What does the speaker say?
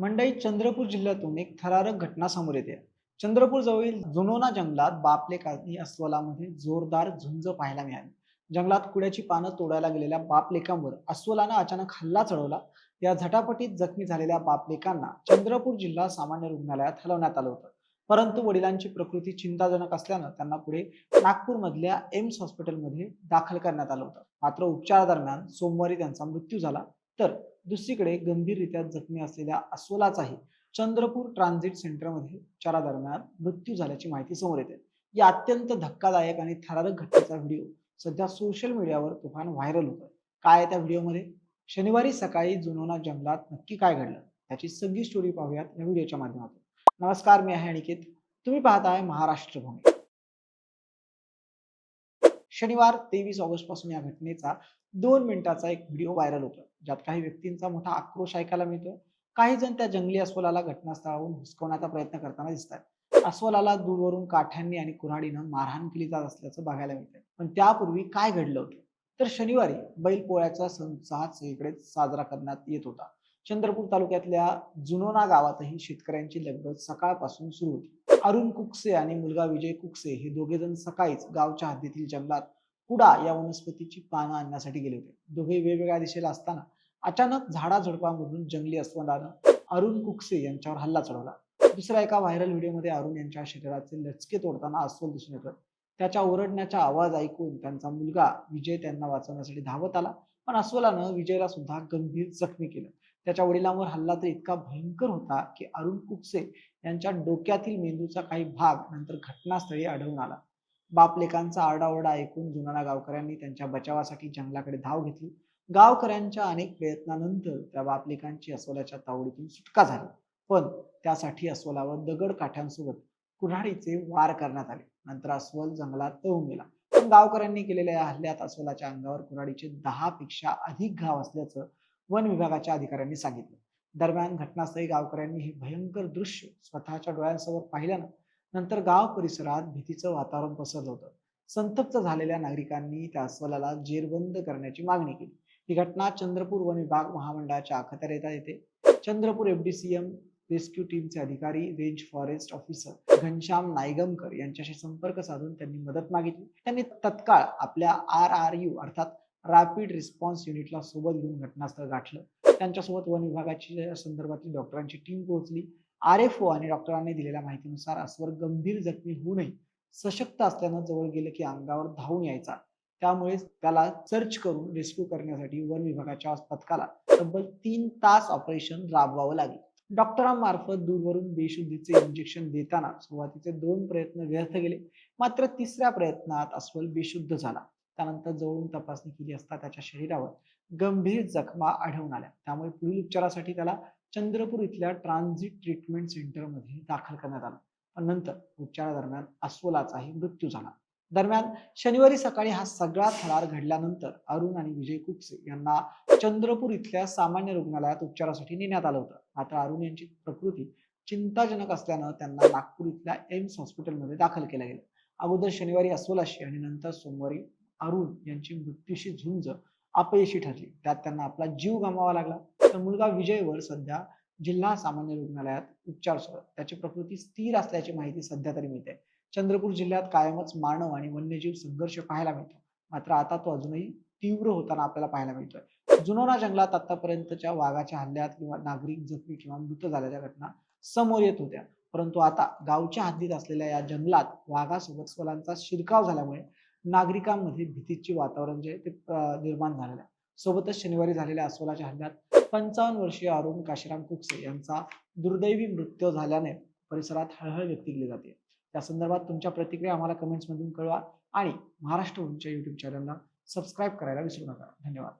मंडई चंद्रपूर जिल्ह्यातून एक थरारक घटना समोर येते. चंद्रपूर जवळील जुनोना जंगलात बापले काही अस्वलामध्ये जोरदार झुंज पाहायला मिळाली. जंगलात कुड्याची पानं तोडायला गेलेल्या बापलेकांवर अस्वलानं अचानक हल्ला चढवला. या झटापटीत जखमी झालेल्या बापलेकांना चंद्रपूर जिल्हा सामान्य रुग्णालयात हलवण्यात आलं होतं. परंतु वडिलांची प्रकृती चिंताजनक असल्यानं त्यांना पुढे नागपूरमधल्या एम्स हॉस्पिटलमध्ये दाखल करण्यात आलं होतं. मात्र उपचारादरम्यान सोमवारी त्यांचा मृत्यू झाला. तर दुसरीकडे गंभीररित्या जखमी असलेल्या अस्वलाचाही चंद्रपूर ट्रान्झिट सेंटरमध्ये उपचारादरम्यान मृत्यू झाल्याची माहिती समोर येते. या अत्यंत धक्कादायक आणि थरारक घटनेचा व्हिडिओ सध्या सोशल मीडियावर तुफान व्हायरल होतोय. काय त्या व्हिडिओमध्ये? शनिवारी सकाळी जुनोना जंगलात नक्की काय घडलं? त्याची सगळी स्टोरी पाहूयात या व्हिडिओच्या माध्यमातून. नमस्कार मी आहे अनिकेत. तुम्ही पाहताय महाराष्ट्र भूमी. शनिवार तेवीस ऑगस्टपासून या घटनेचा दोन मिनिटाचा एक व्हिडिओ व्हायरल होतो ज्यात काही व्यक्तींचा मोठा आक्रोश ऐकायला मिळतो काही जण त्या जंगली अस्वलाला घटनास्थळावरून हुसकवण्याचा प्रयत्न करताना दिसतात अस्वलाला दूरवरून काठ्यांनी आणि कुऱ्हाडीनं मारहाण केली जात असल्याचं बघायला मिळतंय. पण त्यापूर्वी काय घडलं होतं? तर शनिवारी बैलपोळ्याचा सण उत्साहात सगळीकडे साजरा करण्यात येत होता. चंद्रपूर तालुक्यातल्या जुनोना गावातही शेतकऱ्यांची लगबग सकाळपासून सुरू होती. अरुण कुकसे आणि मुलगा विजय कुकसे हे दोघे जण सकाळीच गावच्या हद्दीतील जंगलात कुडा या वनस्पतीची पानं आणण्यासाठी गेले होते. दोघे वेगवेगळ्या दिशेला असताना अचानक झाडाझुडपांमधून जंगली अस्वलानं अरुण कुकसे यांच्यावर हल्ला चढवला. दुसऱ्या एका व्हायरल व्हिडिओमध्ये अरुण यांच्या शरीराचे लचके तोडताना अस्वल दिसून येतात त्याच्या ओरडण्याचा आवाज ऐकून त्यांचा मुलगा विजय त्यांना वाचवण्यासाठी धावत आला पण अस्वलानं विजयला सुद्धा गंभीर जखमी केलं. त्याच्या वडिलांवर हल्ला तर इतका भयंकर होता की अरुण कुकसे यांच्या डोक्यातील मेंदूचा काही भाग नंतर घटनास्थळी आढळून आला. बापलेकांचा आरडाओरडा ऐकून जुनाना गावकऱ्यांनी त्यांच्या बचावासाठी जंगलाकडे धाव घेतली. गावकऱ्यांच्या अनेक प्रयत्नानंतर त्या बापलेकांची अस्वलाच्या तावडीतून सुटका झाली. पण त्यासाठी अस्वलावर दगड काठ्यांसोबत कुऱ्हाडीचे वार करण्यात आले. नंतर अस्वल जंगलात तळून गेला. पण गावकऱ्यांनी केलेल्या या हल्ल्यात अस्वलाच्या अंगावर कुऱ्हाडीचे दहा पेक्षा अधिक घाव असल्याचं वन विभागाच्या अधिकाऱ्यांनी सांगितलं. दरम्यान घटनास्थळी गावकऱ्यांनी हे भयंकर दृश्य स्वतःच्या डोळ्यांसमोर पाहिल्यानं नंतर गाव परिसरात भीतीचं वातावरण पसरलं होतं. संतप्त झालेल्या नागरिकांनी त्या अस्वलाला जेरबंद करण्याची मागणी केली. ही घटना चंद्रपूर वन विभाग महामंडळाच्या अखत्यारीत येते. चंद्रपूर एफडीसीएम रेस्क्यू टीमचे अधिकारी range forest officer Ghanshyam Naigamkar यांच्याशी संपर्क साधून त्यांनी मदत मागितली. त्यांनी तत्काळ आपल्या आर आर यू अर्थात रॅपिड रिस्पॉन्स युनिटला सोबत घेऊन घटनास्थळ गाठलं. त्यांच्यासोबत वन विभागाची संदर्भातील डॉक्टरांची टीम पोहोचली. आर एफ ओ आणि डॉक्टरांनी दिलेल्या माहितीनुसार अस्वर गंभीर जखमी होऊ नये. सशक्त असल्यानं जवळ गेलं की अंगावर धावून यायचा. त्यामुळे त्याला सर्च करून रेस्क्यू करण्यासाठी वन विभागाच्या पथकाला तब्बल तीन तास ऑपरेशन राबवावं लागेल. डॉक्टरांमार्फत दूरवरून बेशुद्धीचे इंजेक्शन देताना सुरुवातीचे दोन प्रयत्न व्यर्थ गेले. मात्र तिसऱ्या प्रयत्नात अस्वल बेशुद्ध झाला. त्यानंतर जवळून तपासणी केली असता त्याच्या शरीरावर गंभीर जखमा आढळून आल्या. त्यामुळे पुढील उपचारासाठी त्याला चंद्रपूर इथल्या ट्रान्झिट ट्रीटमेंट सेंटरमध्ये दाखल करण्यात आलं. पण नंतर उपचारादरम्यान अस्वलाचाही मृत्यू झाला. दरम्यान शनिवारी सकाळी हा सगळा थरार घडल्यानंतर अरुण आणि विजय कुकसे यांना चंद्रपूर इथल्या सामान्य रुग्णालयात उपचारासाठी नेण्यात आलं होतं. मात्र अरुण यांची प्रकृती चिंताजनक असल्यानं त्यांना नागपूर इथल्या एम्स हॉस्पिटलमध्ये दाखल केलं गेलं. अगोदर शनिवारी अस्वलाशी आणि नंतर सोमवारी अरुण यांची मृत्यूशी झुंज अपयशी ठरली. त्यात त्यांना आपला जीव गमावा लागला. तर मुलगा विजयवर सध्या जिल्हा सामान्य रुग्णालयात उपचार सुरू त्याची प्रकृती स्थिर असल्याची माहिती सध्या तरी मिळते. चंद्रपूर जिल्ह्यात कायमच मानव आणि वन्यजीव संघर्ष पाहायला मिळतो. मात्र आता तो अजूनही तीव्र होताना आपल्याला पाहायला मिळतोय. जुनोना जंगलात आतापर्यंतच्या वाघाच्या हल्ल्यात किंवा नागरिक जखमी किंवा मृत झालेल्या घटना समोर येत होत्या. परंतु आता गावच्या हद्दीत असलेल्या या जंगलात वाघासोबत स्वलांचा शिरकाव झाल्यामुळे नागरिकांमध्ये भीतीचे वातावरण जे ते निर्माण झालेलं आहे. सोबतच शनिवारी झालेल्या अस्वलाच्या हल्ल्यात पंचावन्न वर्षीय अरुण काशीराम कुकसे यांचा दुर्दैवी मृत्यू झाल्याने परिसरात हळहळ व्यक्त केली जाते. त्या संदर्भात तुमच्या प्रतिक्रिया आम्हाला कमेंट्समधून कळवा आणि महाराष्ट्र उंच्या युट्यूब चॅनलला सबस्क्राईब करायला विसरू नका. धन्यवाद.